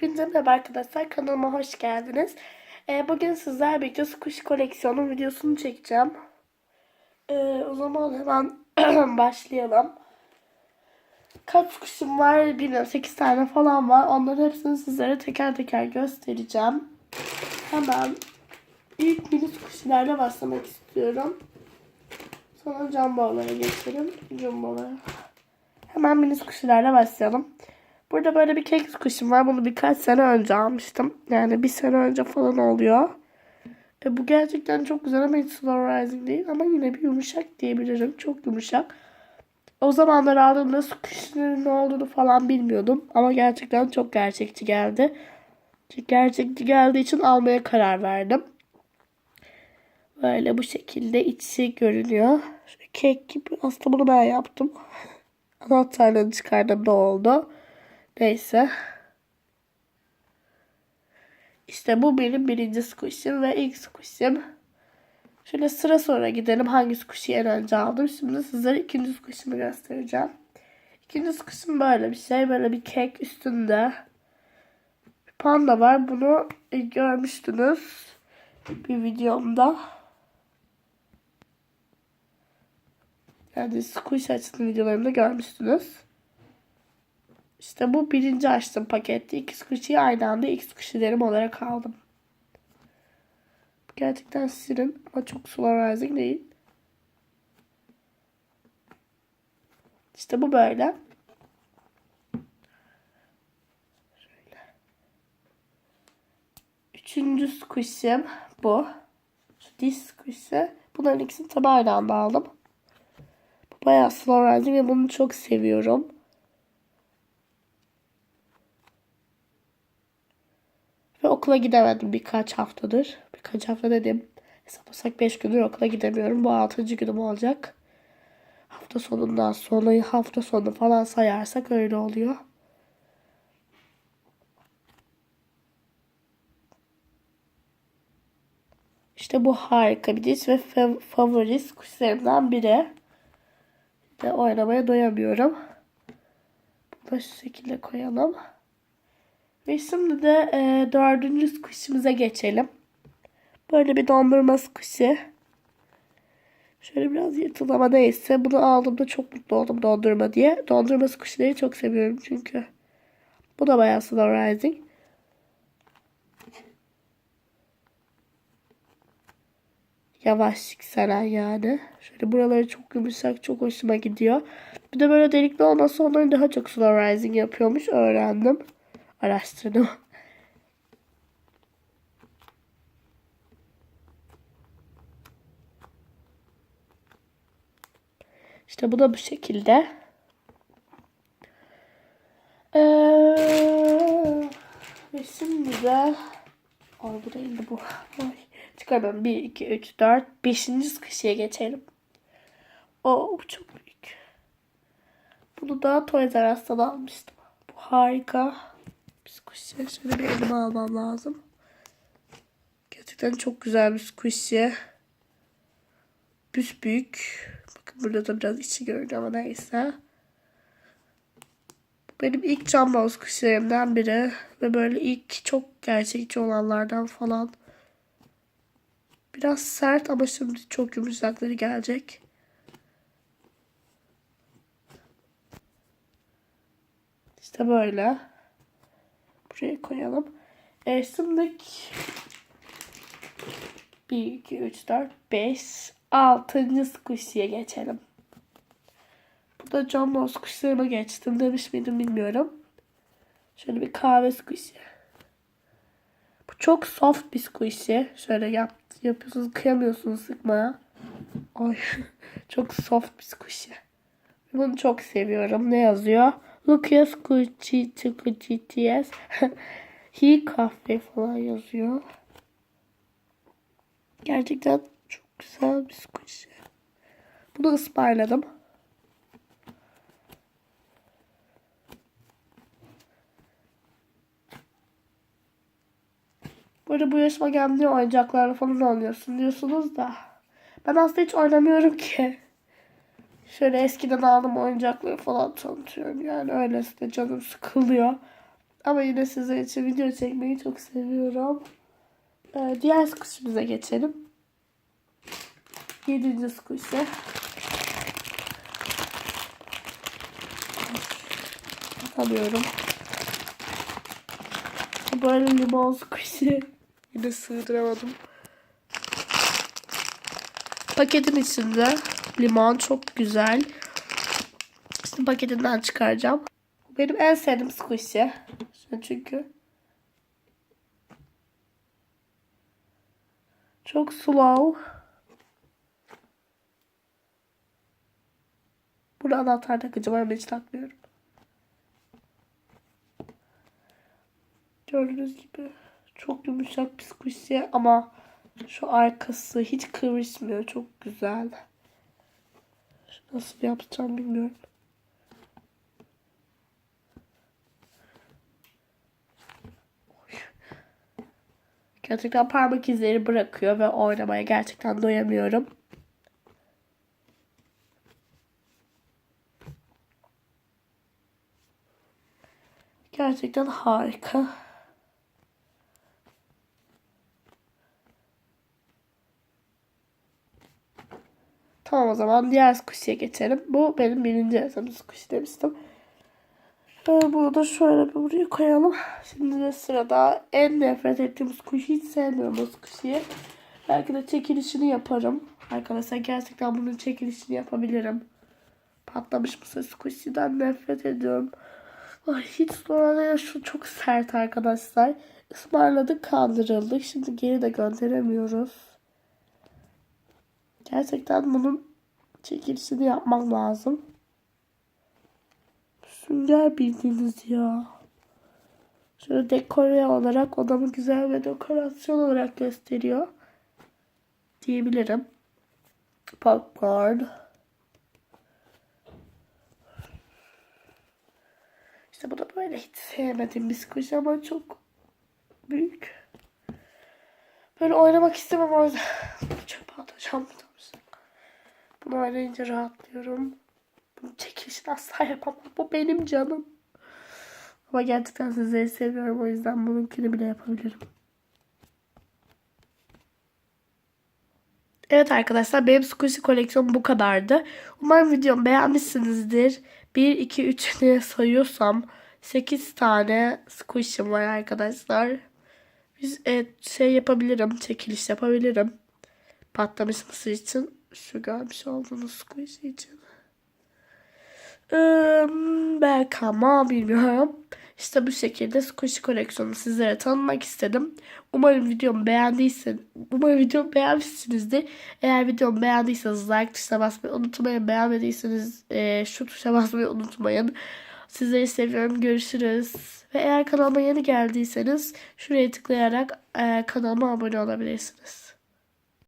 Hepinize merhaba arkadaşlar. Kanalıma hoş geldiniz. Ee, bugün sizlerle birlikte kuş koleksiyonu videosunu çekeceğim. Ee, o zaman hemen başlayalım. Kaç kuşum var bilmiyorum. 8 tane falan var. Onların hepsini sizlere teker teker göstereceğim. Hemen ilk minik kuşlarla başlamak istiyorum. Sonra jumbo'lara geçelim. Jumbo'lara. Hemen minik kuşlarla başlayalım. Burada böyle bir kek kuşum var. Bunu birkaç sene önce almıştım. Yani bir sene önce falan oluyor. E, bu gerçekten çok güzel ama hiç slow rising değil. Ama yine bir yumuşak diyebilirim. Çok yumuşak. O zamanlar aldığımda su kuşların ne olduğunu falan bilmiyordum. Ama gerçekten çok gerçekçi geldi. Gerçekçi geldiği için almaya karar verdim. Böyle bu şekilde içi görünüyor. Şöyle kek gibi. Aslında bunu ben yaptım. Anahtarlarını çıkardım da oldu. Neyse. İşte bu benim birinci squish'im ve ilk squish'im. Şöyle sıra sonra gidelim. Hangi squish'i en önce aldım. Şimdi sizlere ikinci squish'imi göstereceğim. İkinci squish'im böyle bir şey. Böyle bir kek üstünde. Bir panda var. Bunu görmüştünüz. Bir videomda. Yani squish açtığım videolarımda görmüştünüz. İşte bu birinci açtığım pakette. İki squishy'yi aynı anda ilk squishy'lerim olarak aldım. Gerçekten sirin ama çok slow rising değil. İşte bu böyle. Şöyle. Üçüncü squishy'm bu. Şu diş squishy. Bunların ikisini tabi aynı anda aldım. Bu bayağı slow rising ve bunu çok seviyorum. Ve okula gidemedim birkaç haftadır. Birkaç hafta dedim. Hesaplasak 5 gündür okula gidemiyorum. Bu 6. günüm olacak. Hafta sonundan sonra hafta sonu falan sayarsak öyle oluyor. İşte bu harika bir diş ve fav- favori kuşlarımdan biri. De oynamaya doyamıyorum. Bunu şu şekilde koyalım. Ve şimdi de e, dördüncü kuşumuza geçelim. Böyle bir dondurma kuşu. Şöyle biraz yırtılı ama neyse. Bunu aldığımda çok mutlu oldum dondurma diye. Dondurma kuşları çok seviyorum çünkü. Bu da bayağı slow rising. Yavaş yükselen yani. Şöyle buraları çok yumuşak, çok hoşuma gidiyor. Bir de böyle delikli olması onları daha çok slow rising yapıyormuş. Öğrendim araştırdım. İşte bu da bu şekilde. Ee, şimdi de Ay bu değildi bu. Ay. Çıkarmam. 1, 2, 3, 4. 5. sıkışıya geçelim. O bu çok büyük. Bunu da Toys R Us'tan almıştım. Bu harika. Squishy. Şöyle bir elime almam lazım. Gerçekten çok güzel bir squishy. Büs büyük. Bakın burada da biraz içi görünüyor ama neyse. Benim ilk jumbo squishy'lerimden biri. Ve böyle ilk çok gerçekçi olanlardan falan. Biraz sert ama şimdi çok yumuşakları gelecek. İşte böyle. Buraya koyalım. E, şimdi 1, 2, 3, 4, 5, 6. squishy'ye geçelim. Bu da jumbo squishy'lerime geçtim demiş miydim bilmiyorum. Şöyle bir kahve squishy. Bu çok soft bir squishy. Şöyle yap, yapıyorsunuz kıyamıyorsunuz sıkmaya. Ay çok soft bir squishy. Bunu çok seviyorum. Ne yazıyor? Lucas Cuchitias He kahve falan yazıyor. Gerçekten çok güzel bir squishy. Bunu ısmarladım. Böyle bu yaşıma geldiğinde oyuncaklarla falan oynuyorsun diyorsunuz da. Ben aslında hiç oynamıyorum ki. Şöyle eskiden aldım oyuncakları falan tanıtıyorum. Yani öylesine canım sıkılıyor. Ama yine sizler için video çekmeyi çok seviyorum. Ee, diğer squishimize geçelim. Yedinci squish'e. Atamıyorum. Böyle limon squish'i. Yine sığdıramadım. Paketin içinde limon çok güzel. Şimdi paketinden çıkaracağım. Benim en sevdiğim squishy. Çünkü çok slow. Burada anahtar takacağım ama hiç takmıyorum. Gördüğünüz gibi çok yumuşak bir squishy ama şu arkası hiç kıvırışmıyor. Çok güzel. Nasıl yapacağım bilmiyorum. Gerçekten parmak izleri bırakıyor ve oynamaya gerçekten doyamıyorum. Gerçekten harika. Tamam o zaman diğer squishy'ye geçelim. Bu benim birinci yaşadığım squishy demiştim. Şöyle bunu da şöyle bir buraya koyalım. Şimdi de sırada en nefret ettiğim squishy. Hiç sevmiyorum bu. Belki de çekilişini yaparım. Arkadaşlar gerçekten bunun çekilişini yapabilirim. Patlamış mısır squishy'den nefret ediyorum. Ay hiç sonra şu çok sert arkadaşlar. Ismarladık kandırıldık. Şimdi geri de gönderemiyoruz. Gerçekten bunun çekilişini yapmam lazım. Sünger bildiğiniz ya. Şöyle dekore olarak odamı güzel ve dekorasyon olarak gösteriyor. Diyebilirim. Popcorn. İşte bu da böyle hiç sevmediğim squish ama çok büyük. Böyle oynamak istemem o yüzden çöpe atacağım. Bunu oynayınca rahatlıyorum. Bunun çekilişini asla yapamam. Bu benim canım. Ama gerçekten sizleri seviyorum. O yüzden bununkini bile yapabilirim. Evet arkadaşlar benim squishy koleksiyonum bu kadardı. Umarım videomu beğenmişsinizdir. 1, 2, 3 diye sayıyorsam 8 tane squishy'm var arkadaşlar. Biz evet, şey yapabilirim. Çekiliş yapabilirim. Patlamış mısır için. Şu görmüş olduğunuz squishy için. Ee, belki ama bilmiyorum. İşte bu şekilde squishy koleksiyonu sizlere tanıtmak istedim. Umarım videomu beğendiysen, umarım videomu beğenmişsinizdir. Eğer videomu beğendiyseniz like tuşuna basmayı unutmayın. Beğenmediyseniz e, şu tuşa basmayı unutmayın. Sizleri seviyorum. Görüşürüz. Ve eğer kanalıma yeni geldiyseniz şuraya tıklayarak e, kanalıma abone olabilirsiniz.